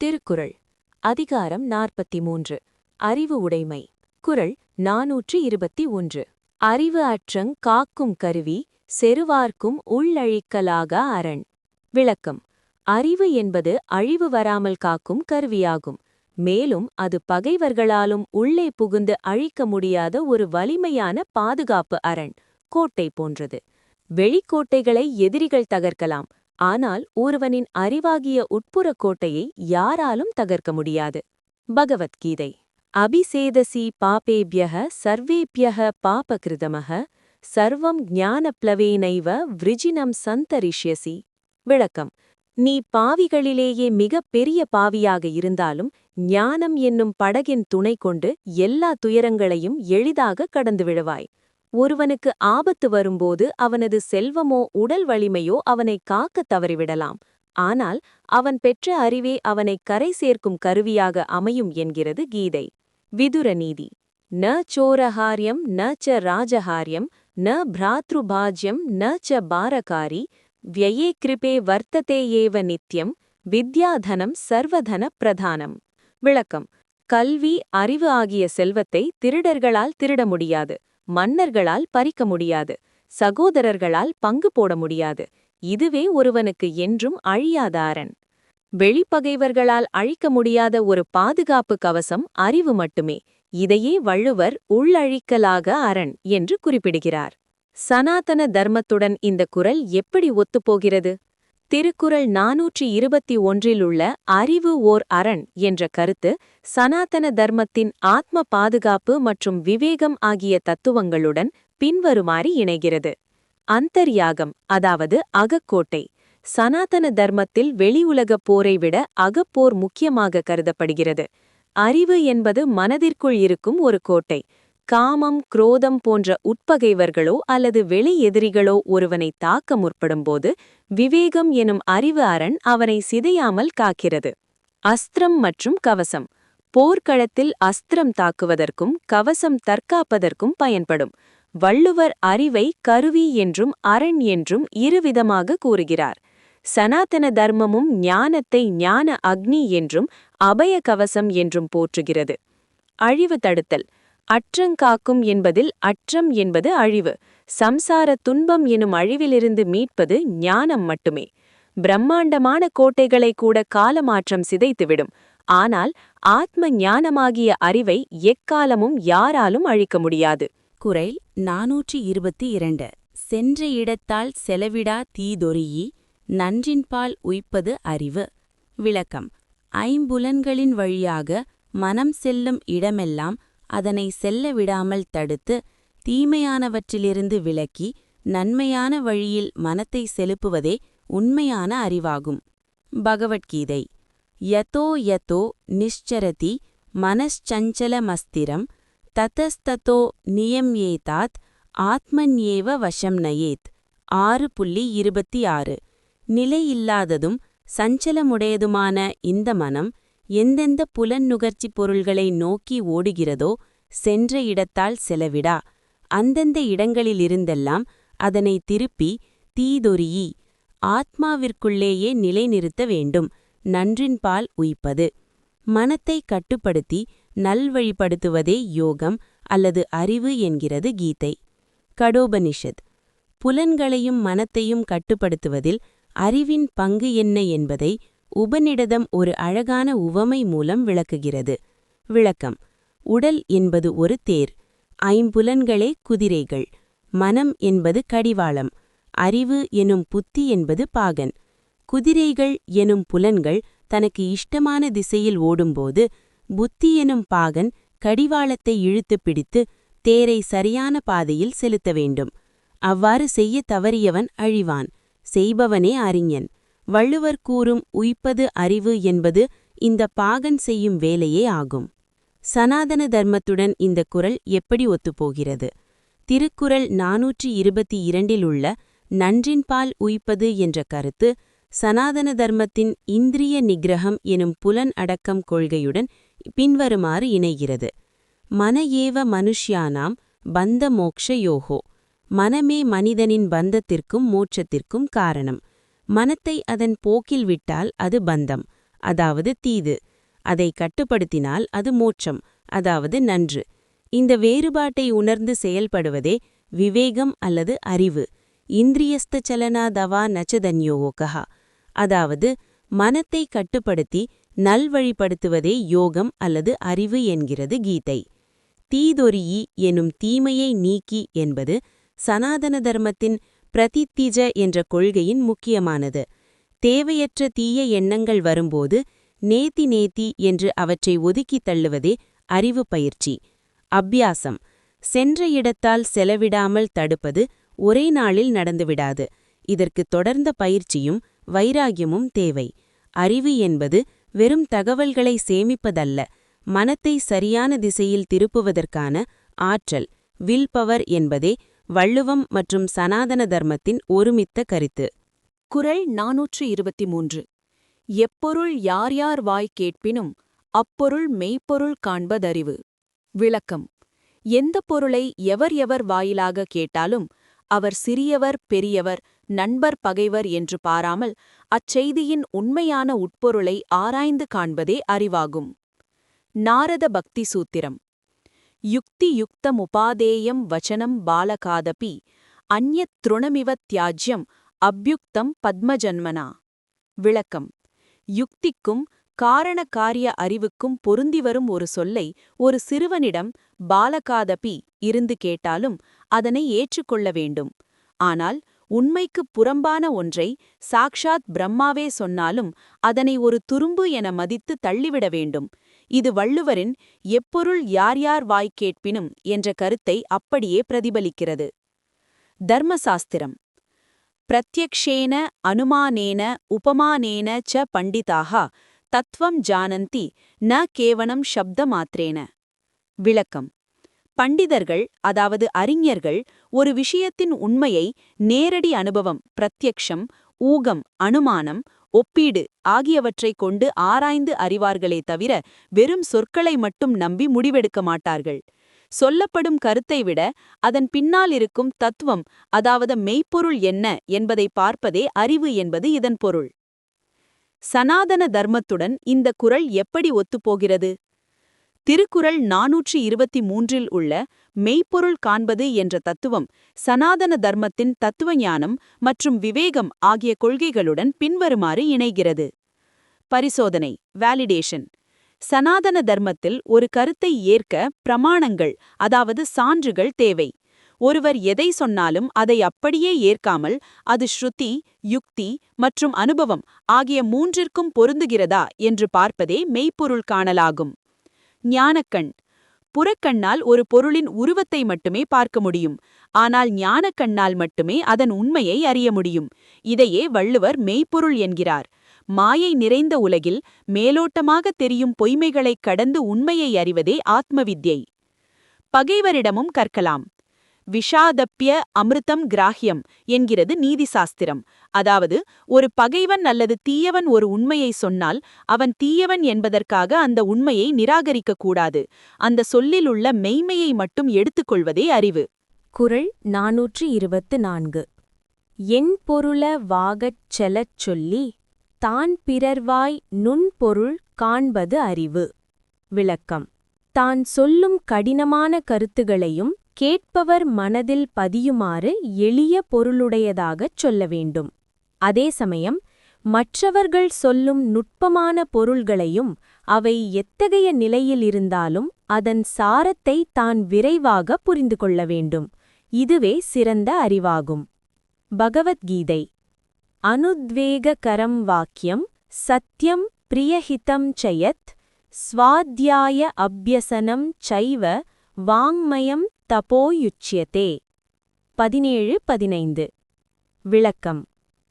திருக்குறள் அதிகாரம் நாற்பத்தி மூன்று அறிவு உடைமை குரல் நாநூற்று இருபத்தி ஒன்று அறிவு அற்றங் காக்கும் கருவி செருவார்க்கும் உள்ளழிக்கலாக அரண். விளக்கம் அறிவு என்பது அழிவு வராமல் காக்கும் கருவியாகும் மேலும் அது பகைவர்களாலும் உள்ளே புகுந்து அழிக்க முடியாத ஒரு வலிமையான பாதுகாப்பு அரண் கோட்டை போன்றது. வெளிக்கோட்டைகளை எதிரிகள் தகர்க்கலாம் ஆனால் ஒருவனின் அறிவாகிய உட்புறக் கோட்டையை யாராலும் தகர்க்க முடியாது. பகவத்கீதை. அபிசேதசி பாபேபியக சர்வேபியக பாபகிருதமக சர்வம் ஞானப்ளவேனைவ விரிஜினம் சந்தரிஷ்யசி. விளக்கம். நீ பாவிகளிலேயே மிக பெரிய பாவியாக இருந்தாலும் ஞானம் என்னும் படகின் துணை கொண்டு எல்லா துயரங்களையும் எளிதாக கடந்து விழுவாய் ஒருவனுக்கு ஆபத்து வரும்போது அவனது செல்வமோ உடல் வலிமையோ அவனை காக்கத் தவறிவிடலாம். ஆனால் அவன் பெற்ற அறிவே அவனை கரை சேர்க்கும் கருவியாக அமையும் என்கிறது கீதை. விதுர நீதி. ந சோரஹாரியம் ந ச ராஜஹாரியம் ந பிராத்ருபாஜ்யம் ந ச பாரகாரி வியே கிருபே வர்த்ததே ஏவ நித்யம் வித்யாதனம் சர்வதன பிரதானம். விளக்கம். கல்வி அறிவு ஆகிய செல்வத்தை திருடர்களால் திருட முடியாது. மன்னர்களால் பறிக்க முடியாது சகோதரர்களால் பங்கு போட முடியாது. இதுவே ஒருவனுக்கு என்றும் அழியாத அரண். வெளிப்பகைவர்களால் அழிக்க முடியாத ஒரு பாதுகாப்பு கவசம் அறிவு மட்டுமே. இதையே வள்ளுவர் உள்ளழிக்கலாக அரண் என்று குறிப்பிடுகிறார். சனாதன தர்மத்துடன் இந்த குரல் எப்படி ஒத்துப்போகிறது? திருக்குறள் நாநூற்றி இருபத்தி ஒன்றிலுள்ள அறிவு ஓர் அரண் என்ற கருத்து சனாதன தர்மத்தின் ஆத்ம பாதுகாப்பு மற்றும் விவேகம் ஆகிய தத்துவங்களுடன் பின்வருமாறு இணைகிறது. அந்தர்யாகம் அதாவது அகக்கோட்டை சனாதன தர்மத்தில் வெளி உலகப் போரை விட அகப்போர் முக்கியமாக கருதப்படுகிறது. அறிவு என்பது மனதிற்குள் இருக்கும் ஒரு கோட்டை காமம் குரோதம் போன்ற உட்பகைவர்களோ அல்லது வெளி எதிரிகளோ ஒருவனை தாக்க முற்படும்போது விவேகம் எனும் அறிவு அரண் அவனை சிதையாமல் காக்கிறது. அஸ்திரம் மற்றும் கவசம். போர்க்களத்தில் அஸ்திரம் தாக்குவதற்கும் கவசம் தற்காப்பதற்கும் பயன்படும். வள்ளுவர் அறிவை கருவி என்றும் அரண் என்றும் இருவிதமாக கூறுகிறார். சனாதன தர்மமும் ஞானத்தை ஞான அக்னி என்றும் அபய கவசம் என்றும் போற்றுகிறது. அழிவு தடுத்தல். அற்றங்காக்கும் என்பதில் அற்றம் என்பது அழிவு. சம்சார துன்பம் எனும் அழிவிலிருந்து மீட்பது ஞானம் மட்டுமே. பிரம்மாண்டமான கோட்டைகளை கூட காலமாற்றம் சிதைத்துவிடும். ஆனால் ஆத்ம ஞானமாகிய அறிவை எக்காலமும் யாராலும் அழிக்க முடியாது. குரல் நாநூற்றி இருபத்தி இரண்டு சென்ற இடத்தால் செலவிடா தீதொறியி நன்றின்பால் உய்ப்பது அறிவு. விளக்கம். ஐம்புலன்களின் வழியாக மனம் செல்லும் இடமெல்லாம் அதனை செல்ல விடாமல் தடுத்து தீமையானவற்றிலிருந்து விலக்கி நன்மையான வழியில் மனத்தை செலுப்புவதே உண்மையான அறிவாகும். பகவத்கீதை. யதோ யதோ நிஷ்சரதி மனச்சஞ்சலமஸ்திரம் தத்தஸ்தோ நியம்யேதாத் ஆத்மன்யேவ வஷம் நயேத் ஆறு புள்ளி இருபத்தி ஆறு. நிலையில்லாததும் சஞ்சலமுடையதுமான இந்த மனம் எந்தெந்த புலன் பொருள்களை நோக்கி ஓடுகிறதோ சென்ற இடத்தால் செலவிடா. அந்தந்த இடங்களிலிருந்தெல்லாம் அதனை திருப்பி தீதொரியி. ஆத்மாவிற்குள்ளேயே நிலைநிறுத்த வேண்டும். நன்றின்பால் உய்ப்பது. மனத்தை கட்டுப்படுத்தி நல்வழிப்படுத்துவதே யோகம் அல்லது அறிவு என்கிறது கீதை. கடோபனிஷத். புலன்களையும் மனத்தையும் கட்டுப்படுத்துவதில் அறிவின் பங்கு என்ன என்பதை உபநிடதம் ஒரு அழகான உவமை மூலம் விளக்குகிறது. விளக்கம். உடல் என்பது ஒரு தேர். ஐம்புலன்களே குதிரைகள். மனம் என்பது கடிவாளம். அறிவு எனும் புத்தி என்பது பாகன். குதிரைகள் எனும் புலன்கள் தனக்கு இஷ்டமான திசையில் ஓடும்போது புத்தி எனும் பாகன் கடிவாளத்தை இழுத்து பிடித்து தேரை சரியான பாதையில் செலுத்த வேண்டும். அவ்வாறு செய்ய தவறியவன் அழிவான். செய்பவனே அறிஞன். வள்ளுவர் கூறும் உய்ப்பது அறிவு என்பது இந்த பாகன் செய்யும் வேலையே ஆகும். சனாதன தர்மத்துடன் இந்த குரல் எப்படி ஒத்துப்போகிறது? திருக்குறள் நாநூற்றி இருபத்தி இரண்டில் உள்ள நன்றின்பால் உய்ப்பது என்ற கருத்து சனாதன தர்மத்தின் இந்திரிய நிகிரகம் எனும் புலன் அடக்கம் கொள்கையுடன் பின்வருமாறு இணைகிறது. மன ஏவ மனுஷ்யானாம் பந்த மோக்ஷ யோகோ. மனமே மனிதனின் பந்தத்திற்கும் மோட்சத்திற்கும் காரணம். மனத்தை அதன் போக்கில் விட்டால் அது பந்தம் அதாவது தீது. அதை கட்டுப்படுத்தினால் அது மோட்சம் அதாவது நன்று. இந்த வேறுபாட்டை உணர்ந்து செயல்படுவதே விவேகம் அல்லது அறிவு. இந்திரியஸ்த சலனா தவா நச்சதன்யோகா அதாவது மனத்தை கட்டுப்படுத்தி நல்வழிப்படுத்துவதே யோகம் அல்லது அறிவு என்கிறது கீதை. தீதொரியி எனும் தீமையை நீக்கி என்பது சனாதன தர்மத்தின் பிரதித்திஜ என்ற கொள்கையின் முக்கியமானது. தேவையற்ற தீய எண்ணங்கள் வரும்போது நேத்தி நேத்தி என்று அவற்றை ஒதுக்கித் தள்ளுவதே அறிவு பயிற்சி. அபியாசம். சென்ற இடத்தால் செலவிடாமல் தடுப்பது ஒரே நாளில் நடந்துவிடாது. இதற்கு தொடர்ந்த பயிற்சியும் வைராகியமும் தேவை. அறிவு என்பது வெறும் தகவல்களை சேமிப்பதல்ல மனத்தை சரியான திசையில் திருப்புவதற்கான ஆற்றல். வில் பவர் என்பதே வள்ளுவம் மற்றும் சனாதன தர்மத்தின் ஒருமித்த கருத்து. குறள் நாநூற்று இருபத்தி மூன்று எப்பொருள் யார் யார் வாய் கேட்பினும் அப்பொருள் மெய்ப்பொருள் காண்பதறிவு. விளக்கம். எந்த பொருளை எவர் எவர் வாயிலாக கேட்டாலும் அவர் சிறியவர் பெரியவர் நண்பர் பகைவர் என்று பாராமல் அச்செய்தியின் உண்மையான உட்பொருளை ஆராய்ந்து காண்பதே அறிவாகும். நாரத பக்தி சூத்திரம். யுக்தியுக்தமுபாதேயம் வச்சனம் பாலகாதபி அந்யத் திருணமிவ தியாஜ்யம் அப்யுக்தம் பத்மஜன்மனா. விளக்கம். யுக்திக்கும் காரண காரிய அறிவுக்கும் பொருந்தி வரும் ஒரு சொல்லை ஒரு சிறுவனிடம் பாலகாதபி இருந்து கேட்டாலும் அதனை ஏற்றுக்கொள்ள வேண்டும். ஆனால் உண்மைக்குப் புறம்பான ஒன்றை சாக்ஷாத் பிரம்மாவே சொன்னாலும் அதனை ஒரு துரும்பு என மதித்து தள்ளிவிட வேண்டும். இது வள்ளுவரின் எப்பொருள் யார் யார் வாய் கேட்பினும் என்ற கருத்தை அப்படியே பிரதிபலிக்கிறது. தர்மசாஸ்திரம். பிரத்யக்ஷேன அனுமானேன உபமானேன ச பண்டிதாக தத்துவம் ஜானந்தி ந கேவனம் சப்தமாத்திரேன விளக்கம். பண்டிதர்கள் அதாவது அறிஞர்கள் ஒரு விஷயத்தின் உண்மையை நேரடி அனுபவம் பிரத்யக்ஷம் ஊகம் அனுமானம் ஒப்பீடு ஆகியவற்றைக் கொண்டு ஆராய்ந்து அறிவார்களே தவிர வெறும் சொற்களை மட்டும் நம்பி முடிவெடுக்க மாட்டார்கள். சொல்லப்படும் கருத்தை விட அதன் பின்னால் இருக்கும் தத்துவம் அதாவது மெய்ப்பொருள் என்ன என்பதை பார்ப்பதே அறிவு என்பது இதன் பொருள். சனாதன தர்மத்துடன் இந்த குறள் எப்படி ஒத்துப்போகிறது? திருக்குறள் நாநூற்றி இருபத்தி மூன்றில் உள்ள மெய்ப்பொருள் காண்பது என்ற தத்துவம் சனாதன தர்மத்தின் தத்துவஞானம் மற்றும் விவேகம் ஆகிய கொள்கைகளுடன் பின்வருமாறு இணைகிறது. பரிசோதனை வேலிடேஷன் சனாதன தர்மத்தில் ஒரு கருத்தை ஏற்க பிரமாணங்கள் அதாவது சான்றுகள் தேவை. ஒருவர் எதை சொன்னாலும் அதை அப்படியே ஏற்காமல் அது ஸ்ருதி யுக்தி மற்றும் அனுபவம் ஆகிய மூன்றிற்கும் பொருந்துகிறதா என்று பார்ப்பதே மெய்ப்பொருள் காணலாகும். ஞானக்கண். புறக்கண்ணால் ஒரு பொருளின் உருவத்தை மட்டுமே பார்க்க முடியும். ஆனால் ஞானக்கண்ணால் மட்டுமே அதன் உண்மையை அறிய முடியும். இதையே வள்ளுவர் மெய்ப்பொருள் என்கிறார். மாயை நிறைந்த உலகில் மேலோட்டமாக தெரியும் பொய்மைகளைக் கடந்து உண்மையை அறிவதே ஆத்மவித்யை பகைவரிடமும் கற்கலாம். விஷாதப்பிய அமிர்தம் கிராஹ்யம் என்கிறது நீதி சாஸ்திரம் அதாவது ஒரு பகைவன் அல்லது தீயவன் ஒரு உண்மையை சொன்னால் அவன் தீயவன் என்பதற்காக அந்த உண்மையை நிராகரிக்கக் கூடாது. அந்த சொல்லில் உள்ள மெய்மையை மட்டும் எடுத்துக்கொள்வதே அறிவு. குறள் நாநூற்றி இருபத்து நான்கு என் பொருள வாகச் செலச் சொல்லி தான் பிறர்வாய் நுண்பொருள் காண்பது அறிவு. விளக்கம். தான் சொல்லும் கடினமான கருத்துகளையும் கேட்பவர் மனதில் பதியுமாறு எளிய பொருளுடையதாகச் சொல்ல வேண்டும். அதே சமயம் மற்றவர்கள் சொல்லும் நுட்பமான பொருள்களையும் அவை எத்தகைய நிலையில் இருந்தாலும் அதன் சாரத்தை தான் விரைவாக புரிந்து கொள்ள வேண்டும். இதுவே சிறந்த அறிவாகும். பகவத்கீதை. அனுத்வேககரம் வாக்கியம் சத்யம் பிரியஹிதம் சயத் ஸ்வாத்தியாய அபியசனம் சைவ வாங்மயம் தபோயுச்சியதே. பதினேழு பதினைந்து. விளக்கம்.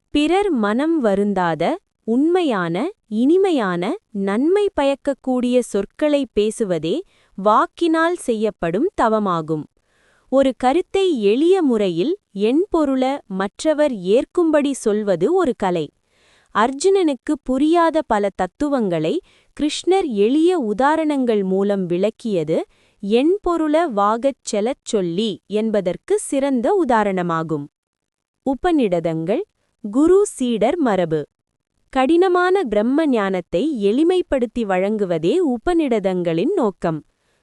பிறர் மனம் வருந்தாத உண்மையான இனிமையான நன்மை பயக்கக்கூடிய சொற்களை பேசுவதே வாக்கினால் செய்யப்படும் தவமாகும். ஒரு கருத்தை எளிய முறையில் எண்பொருள மற்றவர் ஏற்கும்படி சொல்வது ஒரு கலை. அர்ஜுனனுக்கு புரியாத பல தத்துவங்களை கிருஷ்ணர் எளிய உதாரணங்கள் மூலம் விளக்கியது எண்பொருள வாகச் செலச் சொல்லி என்பதற்கு சிறந்த உதாரணமாகும். உபநிடதங்கள் குரு சீடர் மரபு. கடினமான பிரம்ம ஞானத்தை எளிமைப்படுத்தி வழங்குவதே உபநிடதங்களின் நோக்கம்.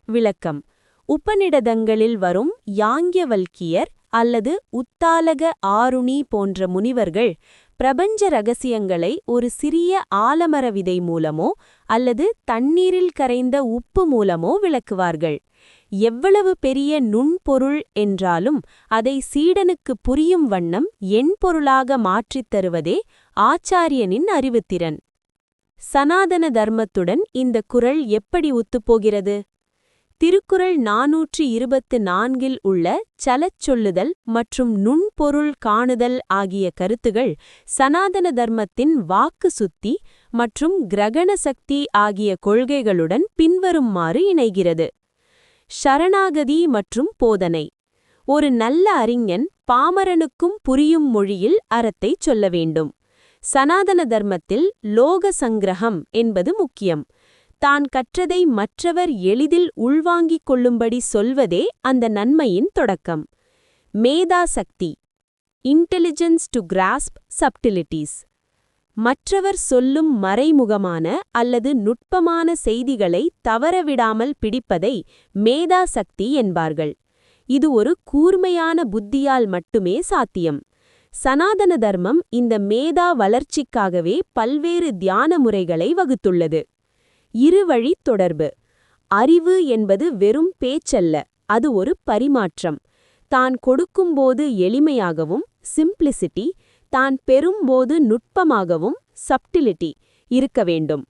விளக்கம். உபநிடதங்களில் வரும் யாங்கியவல்கியர் அல்லது உத்தாலக ஆருணி போன்ற முனிவர்கள் பிரபஞ்ச ரகசியங்களை ஒரு சிறிய ஆலமர விதை மூலமோ அல்லது தண்ணீரில் கரைந்த உப்பு மூலமோ விளக்குவார்கள். எவ்வளவு பெரிய நுண்பொருள் என்றாலும் அதை சீடனுக்கு புரியும் வண்ணம் எண்பொருளாக மாற்றித் தருவதே ஆச்சாரியனின் அறிவுத்திறன். சனாதன தர்மத்துடன் இந்த குரல் எப்படி ஒத்துப்போகிறது திருக்குறள் நாநூற்றி இருபத்து நான்கில் உள்ள சலச் சொல்லுதல் மற்றும் நுண்பொருள் காணுதல் ஆகிய கருத்துகள் சனாதன தர்மத்தின் வாக்கு சுத்தி மற்றும் கிரகண சக்தி ஆகிய கொள்கைகளுடன் பின்வருமாறு இணைகிறது. ஷரணாகதி மற்றும் போதனை. ஒரு நல்ல அறிஞன் பாமரனுக்கும் புரியும் மொழியில் அறத்தைச் சொல்ல வேண்டும். சனாதன தர்மத்தில் லோக சங்கிரகம் என்பது முக்கியம். தான் கற்றதை மற்றவர் எளிதில் உள்வாங்கிக் கொள்ளும்படி சொல்வதே அந்த நன்மையின் தொடக்கம். மேதா சக்தி. இன்டெலிஜென்ஸ் டு கிராஸ்ப் சப்டிலிட்டிஸ் மற்றவர் சொல்லும் மறைமுகமான அல்லது நுட்பமான செய்திகளை தவறவிடாமல் பிடிப்பதை மேதா சக்தி என்பார்கள். இது ஒரு கூர்மையான புத்தியால் மட்டுமே சாத்தியம். சனாதன தர்மம் இந்த மேதா வளர்ச்சிக்காகவே பல்வேறு தியான முறைகளை வகுத்துள்ளது. இருவழி தொடர்பு. அறிவு என்பது வெறும் பேச்சல்ல அது ஒரு பரிமாற்றம். தான் கொடுக்கும்போது எளிமையாகவும் சிம்பிளிசிட்டி தான் பெறும்போது நுட்பமாகவும் சப்டிலிட்டி இருக்க வேண்டும்.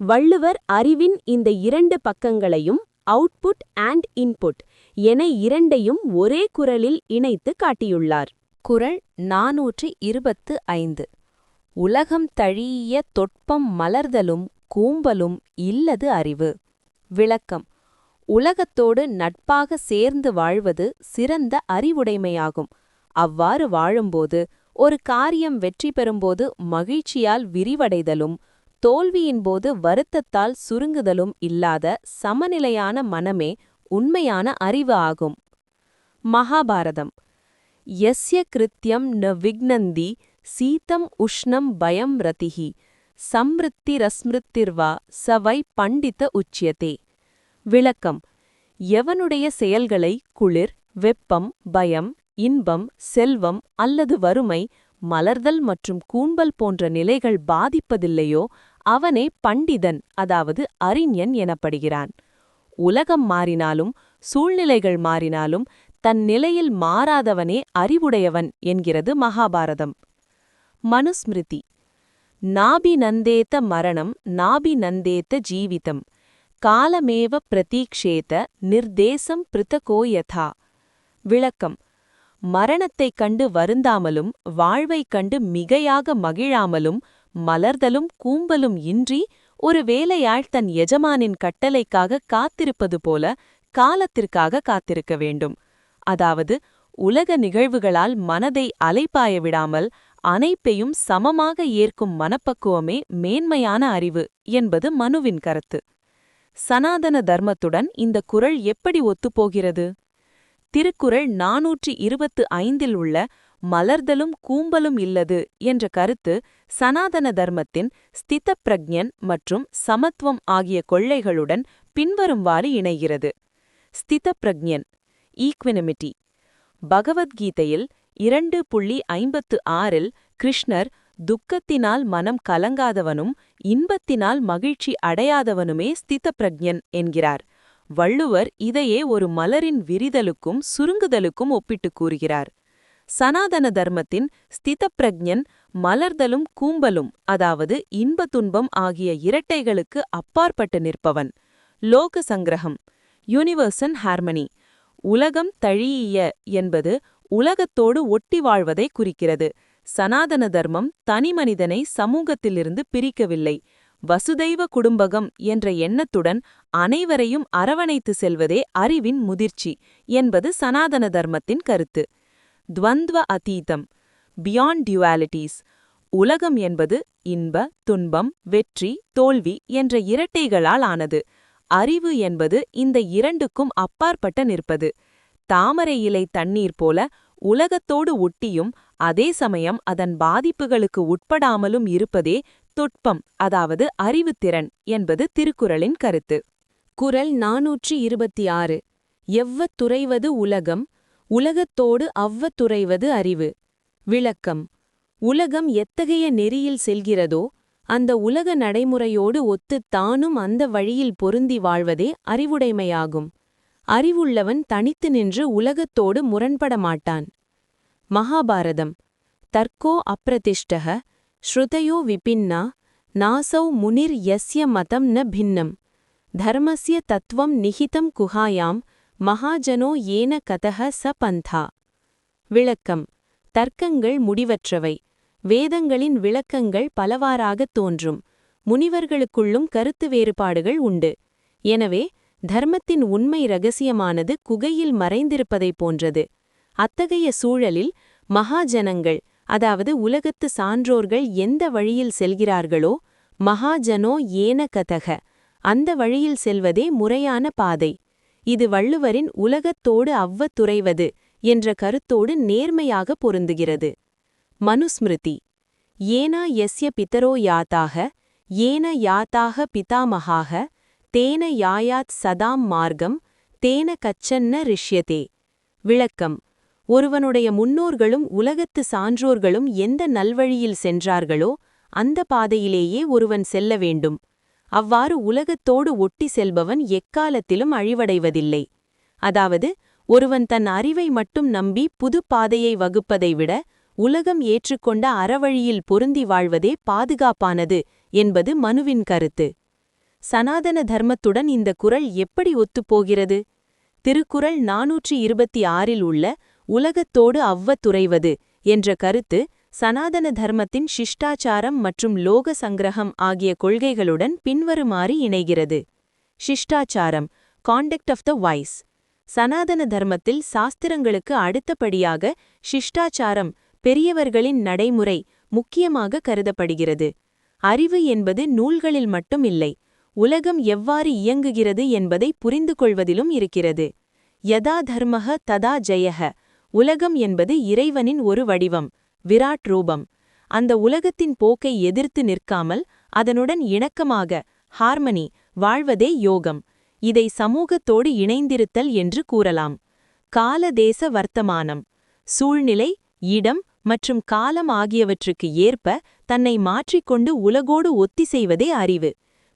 வள்ளுவர் அறிவின் இந்த இரண்டு பக்கங்களையும் அவுட்புட் அண்ட் இன்புட் என இரண்டையும் ஒரே குரலில் இணைத்து காட்டியுள்ளார். குரல் நாநூற்றி இருபத்து ஐந்து. உலகம் தழிய தொட்பம் மலர்தலும் கூம்பலும் இல்லது அறிவு. விளக்கம். உலகத்தோடு நட்பாக சேர்ந்து வாழ்வது சிறந்த அறிவுடைமையாகும். அவ்வாறு வாழும்போது ஒரு காரியம் வெற்றி பெறும்போது மகிழ்ச்சியால் விரிவடைதலும் தோல்வியின்போது வருத்தத்தால் சுருங்குதலும் இல்லாத சமநிலையான மனமே உண்மையான அறிவு ஆகும். மகாபாரதம். யஸ்ய கிருத்யம் ந விக்னந்தி சீதம் உஷ்ணம் பயம் ரதிஹி சம்ருத்திரஸ்மிருத்திர்வா சவை பண்டித உச்சியதே. விளக்கம். எவனுடைய செயல்களை குளிர் வெப்பம் பயம் இன்பம் செல்வம் அல்லது வறுமை மலர்தல் மற்றும் கூம்பல் போன்ற நிலைகள் பாதிப்பதில்லையோ அவனே பண்டிதன் அதாவது அறிஞன் எனப்படுகிறான். உலகம் மாறினாலும் சூழ்நிலைகள் மாறினாலும் தன் நிலையில் மாறாதவனே அறிவுடையவன் என்கிறது மகாபாரதம். மனுஸ்மிருதி. நாபி நந்தேத்த மரணம் நாபி நந்தேத்த ஜீவிதம். காலமேவ பிரதீக்ஷேத நிர்தேசம் பிருத்தகோ யதா. விளக்கம். மரணத்தைக் கண்டு வருந்தாமலும் வாழ்வைக் கண்டு மிகையாக மகிழாமலும் மலர்தலும் கூம்பலும் இன்றி ஒரு வேலையாள் தன் எஜமானின் கட்டளைக்காக காத்திருப்பது போல காலத்திற்காக காத்திருக்க வேண்டும். அதாவது உலக நிகழ்வுகளால் மனதை அலைப்பாய விடாமல் அனைப்பையும் சமமாக ஏற்கும் மனப்பக்குவமே மேன்மையான அறிவு என்பது மனுவின் கருத்து. சனாதன தர்மத்துடன் இந்த குரல் எப்படி ஒத்துப்போகிறது? திருக்குறள் நாநூற்றி இருபத்து ஐந்தில் உள்ள மலர்தலும் கூம்பலும் இல்லது என்ற கருத்து சனாதன தர்மத்தின் ஸ்தித பிரக்ஞன் மற்றும் சமத்துவம் ஆகிய கொள்ளைகளுடன் பின்வரும்வாறு இணைகிறது. ஸ்தித பிரக்ஞன் ஈக்வினமிட்டி பகவத்கீதையில் இரண்டு புள்ளி ஐம்பத்து ஆறில் கிருஷ்ணர் துக்கத்தினால் மனம் கலங்காதவனும் இன்பத்தினால் மகிழ்ச்சி அடையாதவனுமே ஸ்தித பிரக்ஞன் என்கிறார். வள்ளுவர் இதையே ஒரு மலரின் விரிதலுக்கும் சுருங்குதலுக்கும் ஒப்பிட்டுக் கூறுகிறார். சனாதன தர்மத்தின் ஸ்தித பிரக்ஞன் மலர்தலும் கூம்பலும் அதாவது இன்ப துன்பம் ஆகிய இரட்டைகளுக்கு அப்பாற்பட்டு நிற்பவன். லோக சங்கிரகம் யூனிவர்சன் ஹார்மனி உலகம் தழியிய என்பது உலகத்தோடு ஒட்டி வாழ்வதை குறிக்கிறது. சனாதன தர்மம் தனிமனிதனை சமூகத்திலிருந்து பிரிக்கவில்லை. வசுதைவ குடும்பகம் என்ற எண்ணத்துடன் அனைவரையும் அரவணைத்து செல்வதே அறிவின் முதிர்ச்சி என்பது சனாதன தர்மத்தின் கருத்து. துவந்த்வ அதீதம் பியாண்ட் டியூவாலிட்டிஸ் உலகம் என்பது இன்ப துன்பம் வெற்றி தோல்வி என்ற இரட்டைகளால் ஆனது. அறிவு என்பது இந்த இரண்டுக்கும் அப்பாற்பட்ட நிற்பது. தாமரை இலை தண்ணீர் போல உலகத்தோடு ஒட்டியும் அதே சமயம் அதன் பாதிப்புகளுக்கு உட்படாமலும் இருப்பதே தொட்பம் அதாவது அறிவுத்திறன் என்பது திருக்குறளின் கருத்து. குறள் நாநூற்றி இருபத்தி ஆறு எவ்வ துறைவது உலகம் உலகத்தோடு அவ்வ துறைவது அறிவு. விளக்கம். உலகம் எத்தகைய நெறியில் செல்கிறதோ அந்த உலக நடைமுறையோடு ஒத்துத் தானும் அந்த வழியில் பொருந்தி வாழ்வதே அறிவுடைமையாகும். அறிவுள்ளவன் தனித்து நின்று உலகத்தோடு முரண்பட மாட்டான் மகாபாரதம். தர்க்கோ அப்பிரதிஷ்டக ஸ்ருதயோ விபின்னா நாசௌ முனிர் யஸ்ய மதம் ந பின்னம். தர்மஸ்ய தத்துவம் நிஹிதம் குஹாயாம் மகாஜனோ ஏன கதக ச பந்தா. விளக்கம். தர்க்கங்கள் முடிவற்றவை. வேதங்களின் விளக்கங்கள் பலவாறாகத் தோன்றும். முனிவர்களுக்குள்ளும் கருத்து வேறுபாடுகள் உண்டு. எனவே தர்மத்தின் உண்மை ரகசியமானது குகையில் மறைந்திருப்பதைப் போன்றது. அத்தகைய சூழலில் மகாஜனங்கள் அதாவது உலகத்து சான்றோர்கள் எந்த வழியில் செல்கிறார்களோ மகாஜனோ ஏன கதக. அந்த வழியில் செல்வதே முறையான பாதை. இது வள்ளுவரின் உலகத்தோடு அவ்வ துறைவது என்ற கருத்தோடு நேர்மையாக பொருந்துகிறது. மனுஸ்மிருதி. ஏனா எஸ்ய பித்தரோ யாத்தாக ஏன யாத்தாக பிதாமகாக தேன யாயாத் சதாம் மார்க்கம் தேன கச்சன்ன ரிஷ்யதே. விளக்கம். ஒருவனுடைய முன்னோர்களும் உலகத்து சான்றோர்களும் எந்த நல்வழியில் சென்றார்களோ அந்த பாதையிலேயே ஒருவன் செல்ல வேண்டும். அவ்வாறு உலகத்தோடு ஒட்டி செல்பவன் எக்காலத்திலும் அழிவடைவதில்லை. அதாவது ஒருவன் தன் அறிவை மட்டும் நம்பி புது பாதையை வகுப்பதை விட உலகம் ஏற்றுக்கொண்ட அறவழியில் பொருந்தி வாழ்வதே பாதுகாப்பானது என்பது மனுவின் கருத்து. சனாதன தர்மத்துடன் இந்த குறள் எப்படி ஒத்துப்போகிறது? திருக்குறள் நாநூற்றி இருபத்தி ஆறில் உள்ள உலகத்தோடு அவ்வ துறைவது என்ற கருத்து சனாதன தர்மத்தின் சிஷ்டாச்சாரம் மற்றும் லோக சங்கிரகம் ஆகிய கொள்கைகளுடன் பின்வருமாறு இணைகிறது. சிஷ்டாச்சாரம் காண்டக்ட் ஆஃப் த வைஸ் சனாதன தர்மத்தில் சாஸ்திரங்களுக்கு அடுத்தபடியாக சிஷ்டாச்சாரம் பெரியவர்களின் நடைமுறை முக்கியமாக கருதப்படுகிறது. அறிவு என்பது நூல்களில் மட்டும் இல்லை உலகம் எவ்வாறு இயங்குகிறது என்பதை புரிந்து கொள்வதிலும் இருக்கிறது. யதா தர்மக ததா ஜெயக உலகம் என்பது இறைவனின் ஒரு வடிவம் விராட் ரூபம். அந்த உலகத்தின் போக்கை எதிர்த்து நிற்காமல் அதனுடன் இணக்கமாக ஹார்மனி வாழ்வதே யோகம். இதை சமூகத்தோடு இணைந்திருத்தல் என்று கூறலாம். காலதேச வர்த்தமானம். சூழ்நிலை இடம் மற்றும் காலம் ஆகியவற்றுக்கு ஏற்ப தன்னை மாற்றிக்கொண்டு உலகோடு ஒத்திசைவதே அறிவு.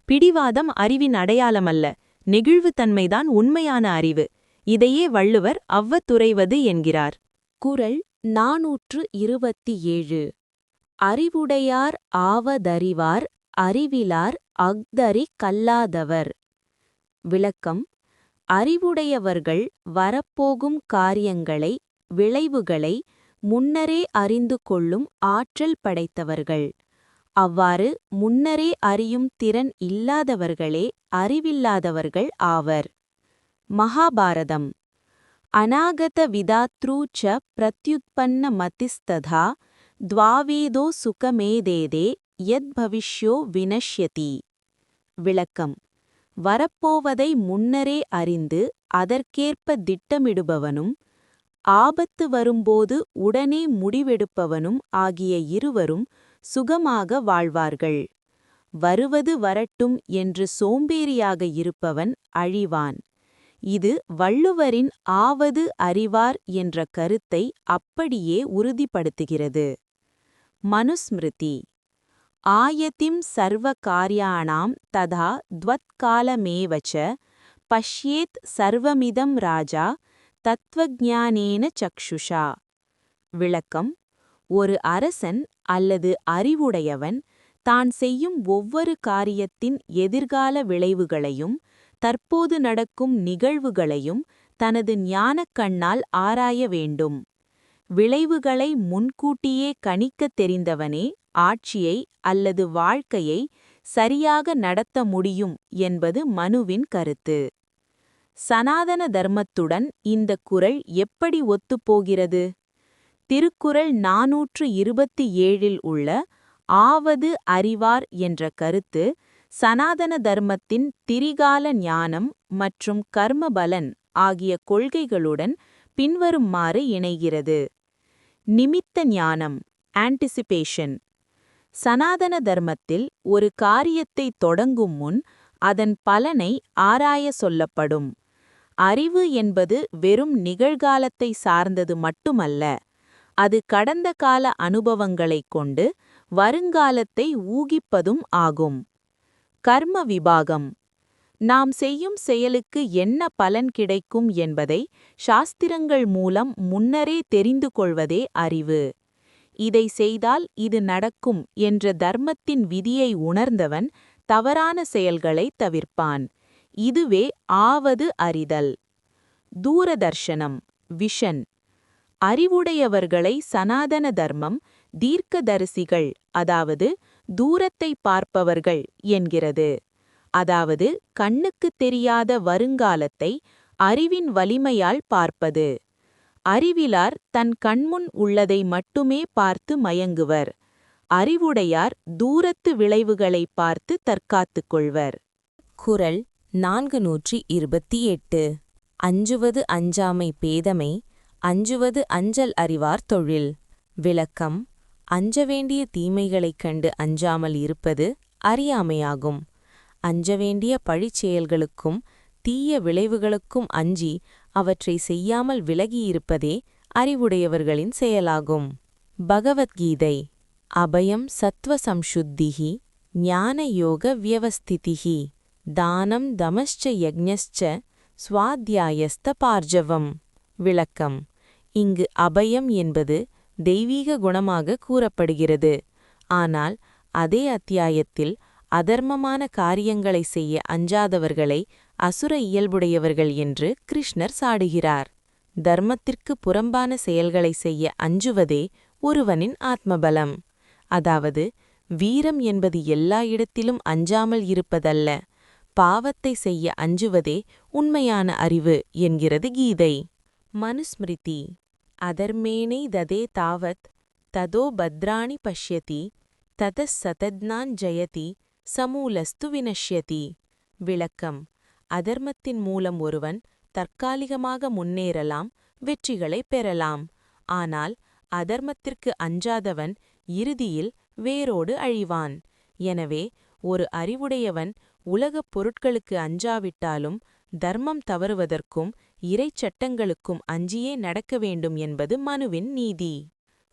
பிடிவாதம் அறிவின் அடையாளமல்ல. நெகிழ்வுத்தன்மைதான் உண்மையான அறிவு. இதையே வள்ளுவர் அவ்வத்துறைவது என்கிறார். குறள் நாநூற்று இருபத்தி ஏழு. அறிவுடையார் ஆவதறிவார் அறிவிலார் அஃதறி கல்லாதவர். விளக்கம் அறிவுடையவர்கள் வரப்போகும் காரியங்களை விளைவுகளை முன்னரே அறிந்து கொள்ளும் ஆற்றல் படைத்தவர்கள். அவ்வாறு முன்னரே அறியும் திறன் இல்லாதவர்களே அறிவில்லாதவர்கள் ஆவர். மகாபாரதம். அநாகத விதாத்ரூ ச பிரத்யுத்பன்ன மதிஸ்ததா துவாவேதோ சுகமேதேதே யத் பவிஷ்யோ வினஷ்யதி. விளக்கம். வரப்போவதை முன்னரே அறிந்து அதற்கேற்ப திட்டமிடுபவனும் ஆபத்து வரும்போது உடனே முடிவெடுப்பவனும் ஆகிய இருவரும் சுகமாக வாழ்வார்கள். வருவது வரட்டும் என்று சோம்பேறியாக இருப்பவன் அழிவான். இது வள்ளுவரின் ஆவது அறிவார் என்ற கருத்தை அப்படியே உறுதிப்படுத்துகிறது. மனுஸ்மிருதி. ஆயத்திம் சர்வ காரியாணாம் ததா துவத்காலமேவச்ச பஷ்யேத் சர்வமிதம் ராஜா தத்வஜானேன சக்ஷுஷா. விளக்கம். ஒரு அரசன் அல்லது அறிவுடையவன் தான் செய்யும் ஒவ்வொரு காரியத்தின் எதிர்கால விளைவுகளையும் தற்போது நடக்கும் நிகழ்வுகளையும் தனது ஞானக் கண்ணால் ஆராய வேண்டும். விளைவுகளை முன்கூட்டியே கணிக்கத் தெரிந்தவனே ஆட்சியை அல்லது வாழ்க்கையை சரியாக நடத்த முடியும் என்பது மனுவின் கருத்து. சனாதன தர்மத்துடன் இந்த குறள் எப்படி ஒத்துப்போகிறது திருக்குறள் நாநூற்று இருபத்தி ஏழில் உள்ள ஆவது அறிவார் என்ற கருத்து சனாதன தர்மத்தின் திரிகால ஞானம் மற்றும் கர்மபலன் ஆகிய கொள்கைகளுடன் பின்வருமாறு இணைகிறது. நிமித்த ஞானம் ஆன்டிசிபேஷன் சனாதன தர்மத்தில் ஒரு காரியத்தை தொடங்கும் முன் அதன் பலனை ஆராய சொல்லப்படும். அறிவு என்பது வெறும் நிகழ்காலத்தை சார்ந்தது மட்டுமல்ல அது கடந்த கால அனுபவங்களைக் கொண்டு வருங்காலத்தை ஊகிப்பதும் ஆகும். கர்ம விபாகம். நாம் செய்யும் செயலுக்கு என்ன பலன் கிடைக்கும் என்பதை சாஸ்திரங்கள் மூலம் முன்னரே தெரிந்து கொள்வதே அறிவு. இதை செய்தால் இது நடக்கும் என்ற தர்மத்தின் விதியை உணர்ந்தவன் தவறான செயல்களை தவிர்ப்பான். இதுவே ஆவது அறிதல். தூரதர்ஷனம். விஷன். அறிவுடையவர்களை சனாதன தர்மம் தீர்க்கதரிசிகள் அதாவது தூரத்தை பார்ப்பவர்கள் என்கிறது. அதாவது கண்ணுக்குத் தெரியாத வருங்காலத்தை அறிவின் வலிமையால் பார்ப்பது. அறிவிலார் தன் கண்முன் உள்ளதை மட்டுமே பார்த்து மயங்குவர். அறிவுடையார் தூரத்து விளைவுகளை பார்த்து தற்காத்துக் கொள்வர். குரல் நான்கு நூற்றி இருபத்தி எட்டு. அஞ்சுவது அஞ்சாமை பேதமை அஞ்சுவது அஞ்சல் அறிவார் தொழில். விளக்கம் அஞ்ச வேண்டிய தீமைகளைக் கண்டு அஞ்சாமல் இருப்பது அறியாமையாகும். அஞ்ச வேண்டிய பழிச்செயல்களுக்கும் தீய விளைவுகளுக்கும் அஞ்சி அவற்றை செய்யாமல் விலகியிருப்பதே அறிவுடையவர்களின் செயலாகும். பகவத்கீதை அபயம் சத்வ சம்சுத்திகி ஞான யோக வியவஸ்திதிகி தானம் தமஸ்ச யக்ஞஸ்ச சுவாத்தியாயஸ்த பார்ஜவம். விளக்கம் இங்கு அபயம் என்பது தெய்வீக குணமாக கூறப்படுகிறது. ஆனால் அதே அத்தியாயத்தில் அதர்மமான காரியங்களை செய்ய அஞ்சாதவர்களை அசுர இயல்புடையவர்கள் என்று கிருஷ்ணர் சாடுகிறார். தர்மத்திற்கு புறம்பான செயல்களை செய்ய அஞ்சுவதே ஒருவனின் ஆத்மபலம். அதாவது வீரம் என்பது எல்லா இடத்திலும் அஞ்சாமல் இருப்பதல்ல. பாவத்தை செய்ய அஞ்சுவதே உண்மையான அறிவு என்கிறது கீதை. மனுஸ்மிருதி. அதர்மேனை ததே தாவத் ததோ பத்ராணி பஷ்யதி ததஸ் சதத்னான் ஜயதி சமூலஸ்து வினஷ்யதி. விளக்கம். அதர்மத்தின் மூலம் ஒருவன் தற்காலிகமாக முன்னேறலாம் வெற்றிகளைப் பெறலாம். ஆனால் அதர்மத்திற்கு அஞ்சாதவன் இறுதியில் வேரோடு அழிவான். எனவே ஒரு அறிவுடையவன் உலகப் பொருட்களுக்கு அஞ்சாவிட்டாலும் தர்மம் தவறுவதற்கும் இறைச்சட்டங்களுக்கும் அஞ்சியே நடக்க வேண்டும் என்பது மனுவின் நீதி.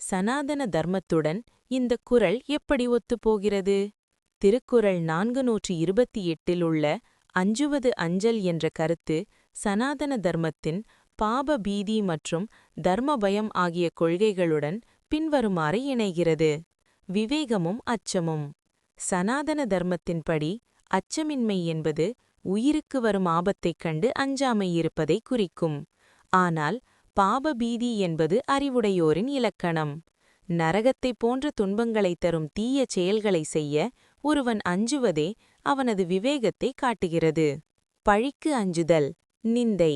சனாதன தர்மத்துடன் இந்த குறள் எப்படி ஒத்துப்போகிறது? திருக்குறள் நான்கு நூற்றி இருபத்தி எட்டில் உள்ள அஞ்சுவது அஞ்சல் என்ற கருத்து சனாதன தர்மத்தின் பாப பீதி மற்றும் தர்ம பயம் ஆகிய கொள்கைகளுடன் பின்வருமாறு இணைகிறது. விவேகமும் அச்சமும். சனாதன தர்மத்தின்படி அச்சமின்மை என்பது உயிருக்கு வரும் ஆபத்தைக் கண்டு அஞ்சாமை இருப்பதை குறிக்கும். ஆனால் பாபபீதி என்பது அறிவுடையோரின் இலக்கணம். நரகத்தைப் போன்ற துன்பங்களைத் தரும் தீய செயல்களை செய்ய ஒருவன் அஞ்சுவதே அவனது விவேகத்தை காட்டுகிறது. பழிக்கு அஞ்சுதல் நிந்தை.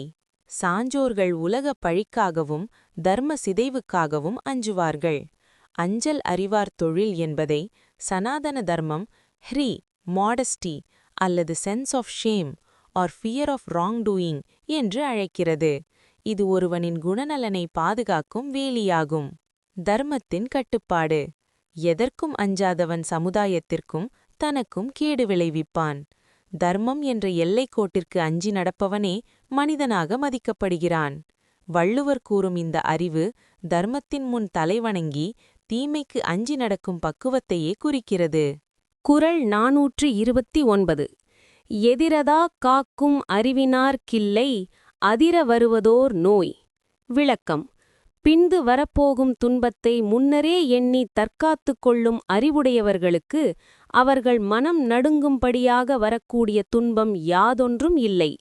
சான்றோர்கள் உலகப் பழிக்காகவும் தர்ம சிதைவுக்காகவும் அஞ்சுவார்கள். அஞ்சல் அறிவார் தொழில் என்பதை சனாதன தர்மம் ஹ்ரி மாடஸ்டி அல்லது sense of shame or fear of wrongdoing என்று அழைக்கிறது. இது ஒருவனின் குணநலனை பாதுகாக்கும் வேலியாகும். தர்மத்தின் கட்டுப்பாடு. எதற்கும் அஞ்சாதவன் சமுதாயத்திற்கும் தனக்கும் கேடு விளைவிப்பான். தர்மம் என்ற எல்லைக்கோட்டிற்கு அஞ்சி நடப்பவனே மனிதனாக மதிக்கப்படுகிறான். வள்ளுவர் கூறும் இந்த அறிவு தர்மத்தின் முன் தலைவணங்கி தீமைக்கு அஞ்சி நடக்கும் பக்குவத்தையே குறிக்கிறது. குரல் நாநூற்று இருபத்தி ஒன்பது எதிரதா காக்கும் அறிவினார் கில்லை அதிர வருவதோர் நோய். விளக்கம். பிந்து வரப்போகும் துன்பத்தை முன்னரே எண்ணி தற்காத்துக் கொள்ளும் அறிவுடையவர்களுக்கு அவர்கள் மனம் நடுங்கும்படியாக வரக்கூடிய துன்பம் யாதொன்றும் இல்லை.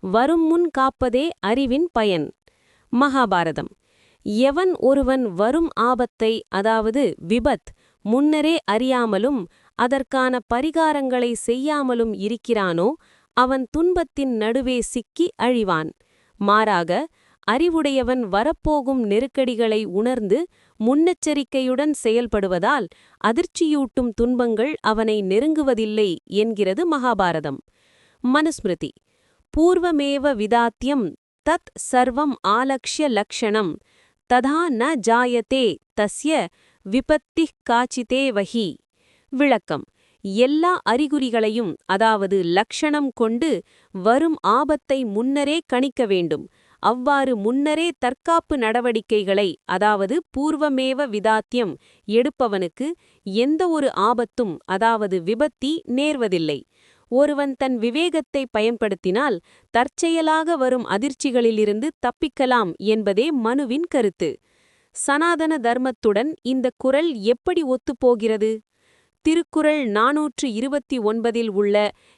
வரும் முன் காப்பதே அறிவின் பயன். மகாபாரதம். எவன் ஒருவன் வரும் ஆபத்தை அதாவது விபத் முன்னரே அறியாமலும் அதற்கான பரிகாரங்களை செய்யாமலும் இருக்கிறானோ அவன் துன்பத்தின் நடுவே சிக்கி அழிவான். மாறாக அறிவுடையவன் வரப்போகும் நெருக்கடிகளை உணர்ந்து முன்னெச்சரிக்கையுடன் செயல்படுவதால் அதிர்ச்சியூட்டும் துன்பங்கள் அவனை நெருங்குவதில்லை என்கிறது மகாபாரதம். மனுஸ்மிருதி. பூர்வமேவ விதாத்தியம் தத் சர்வம் ஆலக்ஷ்ய லக்ஷணம். ததா ந ஜாயதே தஸ்ய விபத்தி காச்சிதே வஹி. விளக்கம். எல்லா அறிகுறிகளையும் அதாவது லக்ஷணம் கொண்டு வரும் ஆபத்தை முன்னரே கணிக்க வேண்டும். அவ்வாறு முன்னரே தற்காப்பு நடவடிக்கைகளை அதாவது பூர்வமேவ விதாத்தியம் எடுப்பவனுக்கு எந்த ஒரு ஆபத்தும் அதாவது விபத்தி நேர்வதில்லை. ஒருவன் தன் விவேகத்தை பயன்படுத்தினால் தற்செயலாக வரும் அதிர்ச்சிகளிலிருந்து தப்பிக்கலாம் என்பதே மனுவின் கருத்து. சனாதன தர்மத்துடன் இந்த குரல் எப்படி ஒத்துப்போகிறது? திருக்குறள் நாநூற்று இருபத்தி ஒன்பதில் உள்ள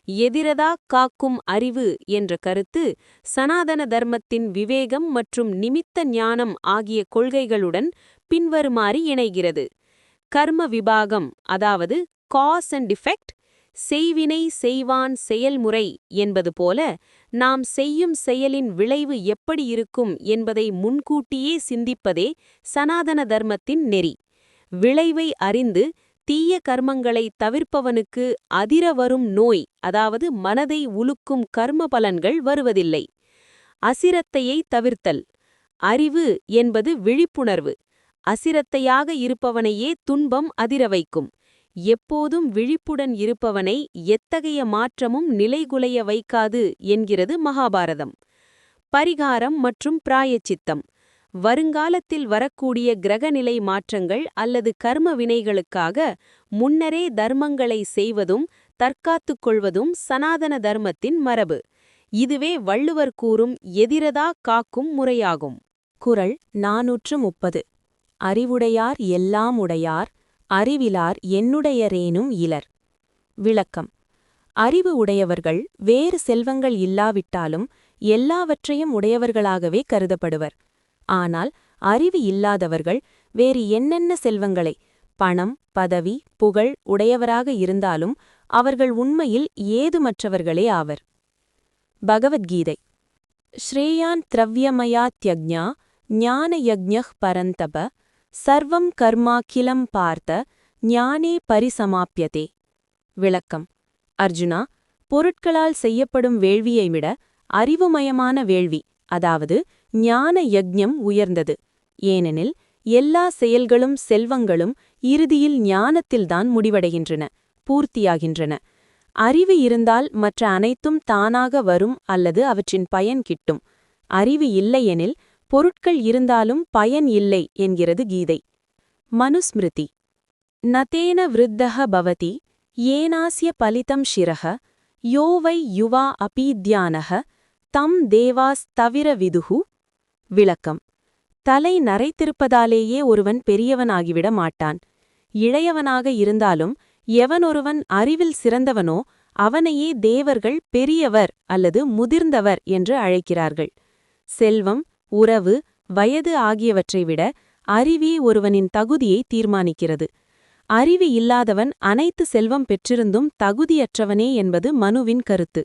எதிரதா காக்கும் அறிவு என்ற கருத்து சனாதன தர்மத்தின் விவேகம் மற்றும் நிமித்த ஞானம் ஆகிய கொள்கைகளுடன் பின்வருமாறு இணைகிறது. கர்ம விபாகம் அதாவது காஸ் அண்ட் டிஃபெக்ட் செய்வினை செய்வான் செயல்முறை என்பது போல நாம் செய்யும் செயலின் விளைவு எப்படி இருக்கும் என்பதை முன்கூட்டியே சிந்திப்பதே சனாதன தர்மத்தின் நெறி. விளைவை அறிந்து தீய கர்மங்களை தவிர்ப்பவனுக்கு அதிர வரும் நோய் அதாவது மனதை உலுக்கும் கர்ம பலன்கள் வருவதில்லை. அசிரத்தையை தவிர்த்தல். அறிவு என்பது விழிப்புணர்வு. அசிரத்தையாக இருப்பவனையே துன்பம் அதிர வைக்கும். எப்போதும் விழிப்புடன் இருப்பவனை எத்தகைய மாற்றமும் நிலைகுலைய வைக்காது என்கிறது மகாபாரதம். பரிகாரம் மற்றும் பிராயச்சித்தம். வருங்காலத்தில் வரக்கூடிய கிரகநிலை மாற்றங்கள் அல்லது கர்ம வினைகளுக்காக முன்னரே தர்மங்களை செய்வதும் தற்காத்துக் கொள்வதும் சனாதன தர்மத்தின் மரபு. இதுவே வள்ளுவர் கூறும் எதிரதா காக்கும் முறையாகும். குரல் நாநூற்று முப்பது. அறிவுடையார் எல்லாம் உடையார் அறிவிலார் என்னுடையரேனும் இலர். விளக்கம். அறிவு உடையவர்கள் வேறு செல்வங்கள் இல்லாவிட்டாலும் எல்லாவற்றையும் உடையவர்களாகவே கருதப்படுவர். ஆனால் அறிவு இல்லாதவர்கள் வேறு என்னென்ன செல்வங்களை பணம் பதவி புகழ் உடையவராக இருந்தாலும் அவர்கள் உண்மையில் ஏதுமற்றவர்களே ஆவர். பகவத்கீதை. ஸ்ரேயான் திரவ்யமயா தியஜ்ஞா ஞான யஜ்ஞः பரந்தப சர்வம் கர்மாக்கிலம் பார்த்த ஞானே பரிசமாப்பியதே விளக்கம். அர்ஜுனா பொருட்களால் செய்யப்படும் வேள்வியை விட அறிவுமயமான வேள்வி அதாவது ஞான யஜ்ஞம் உயர்ந்தது. ஏனெனில் எல்லா செயல்களும் செல்வங்களும் இறுதியில் ஞானத்தில்தான் முடிவடைகின்றன பூர்த்தியாகின்றன. அறிவு இருந்தால் மற்ற அனைத்தும் தானாக வரும் அல்லது அவற்றின் பயன் கிட்டும். அறிவு இல்லையெனில் பொருட்கள் இருந்தாலும் பயன் இல்லை என்கிறது கீதை. மனுஸ்மிருதி. நதேன விருத்தக பவதி ஏனாஸ்ய பலிதம் ஷிரக யோவை யுவா அபீத்யானக தம் தேவாஸ் தவிர விதுகு விளக்கம். தலை நரைத்திருப்பதாலேயே ஒருவன் பெரியவனாகிவிட மாட்டான். இளையவனாக இருந்தாலும் எவனொருவன் அறிவில் சிறந்தவனோ அவனையே தேவர்கள் பெரியவர் அல்லது முதிர்ந்தவர் என்று அழைக்கிறார்கள். செல்வம் உறவு வயது ஆகியவற்றை விட அறிவே ஒருவனின் தகுதியை தீர்மானிக்கிறது. அறிவு இல்லாதவன் அனைத்து செல்வம் பெற்றிருந்தும் தகுதியற்றவனே என்பது மனுவின் கருத்து.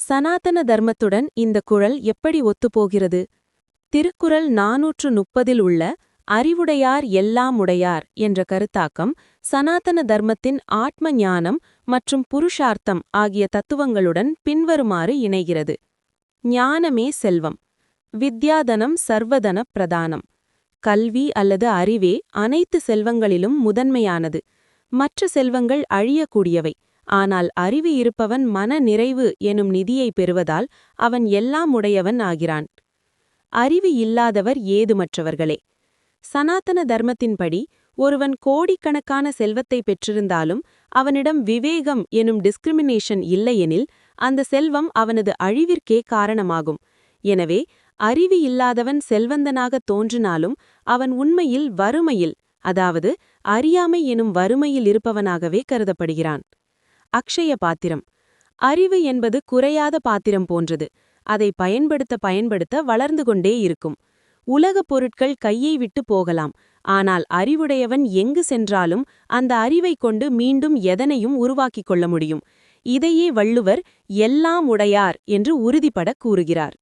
சனாதன தர்மத்துடன் இந்த குழல் எப்படி ஒத்துப்போகிறது? திருக்குறள் நாநூற்று முப்பதில் உள்ள அறிவுடையார் எல்லாம் உடையார் என்ற கருத்தாக்கம் சனாதன தர்மத்தின் ஆத்ம ஞானம் மற்றும் புருஷார்த்தம் ஆகிய தத்துவங்களுடன் பின்வருமாறு இணைகிறது. ஞானமே செல்வம். வித்யாதனம் சர்வதன பிரதானம். கல்வி அல்லது அறிவே அனைத்து செல்வங்களிலும் முதன்மையானது. மற்ற செல்வங்கள் அழியக்கூடியவை. ஆனால் அறிவு இருப்பவன் மன நிறைவு எனும் நிதியை பெறுவதால் அவன் எல்லாம் உடையவன் ஆகிறான். அறிவு இல்லாதவர் ஏதுமற்றவர்களே. சனாதன தர்மத்தின்படி ஒருவன் கோடிக்கணக்கான செல்வத்தை பெற்றிருந்தாலும் அவனிடம் விவேகம் எனும் டிஸ்கிரிமினேஷன் இல்லையெனில் அந்த செல்வம் அவனது அழிவிற்கே காரணமாகும். எனவே அறிவு இல்லாதவன் செல்வந்தனாக தோன்றினாலும் அவன் உண்மையில் வறுமையில் அதாவது அறியாமை எனும் வறுமையில் இருப்பவனாகவே கருதப்படுகிறான். அக்ஷய பாத்திரம் அறிவு என்பது குறையாத பாத்திரம் போன்றது. அதை பயன்படுத்த பயன்படுத்த வளர்ந்து கொண்டே இருக்கும். உலகப் பொருட்கள் கையை விட்டு போகலாம். ஆனால் அறிவுடையவன் எங்கு சென்றாலும் அந்த அறிவைக் கொண்டு மீண்டும் எதனையும் உருவாக்கிக் கொள்ள முடியும். இதையே வள்ளுவர் எல்லாம் உடையார் என்று உறுதிபட கூறுகிறார்.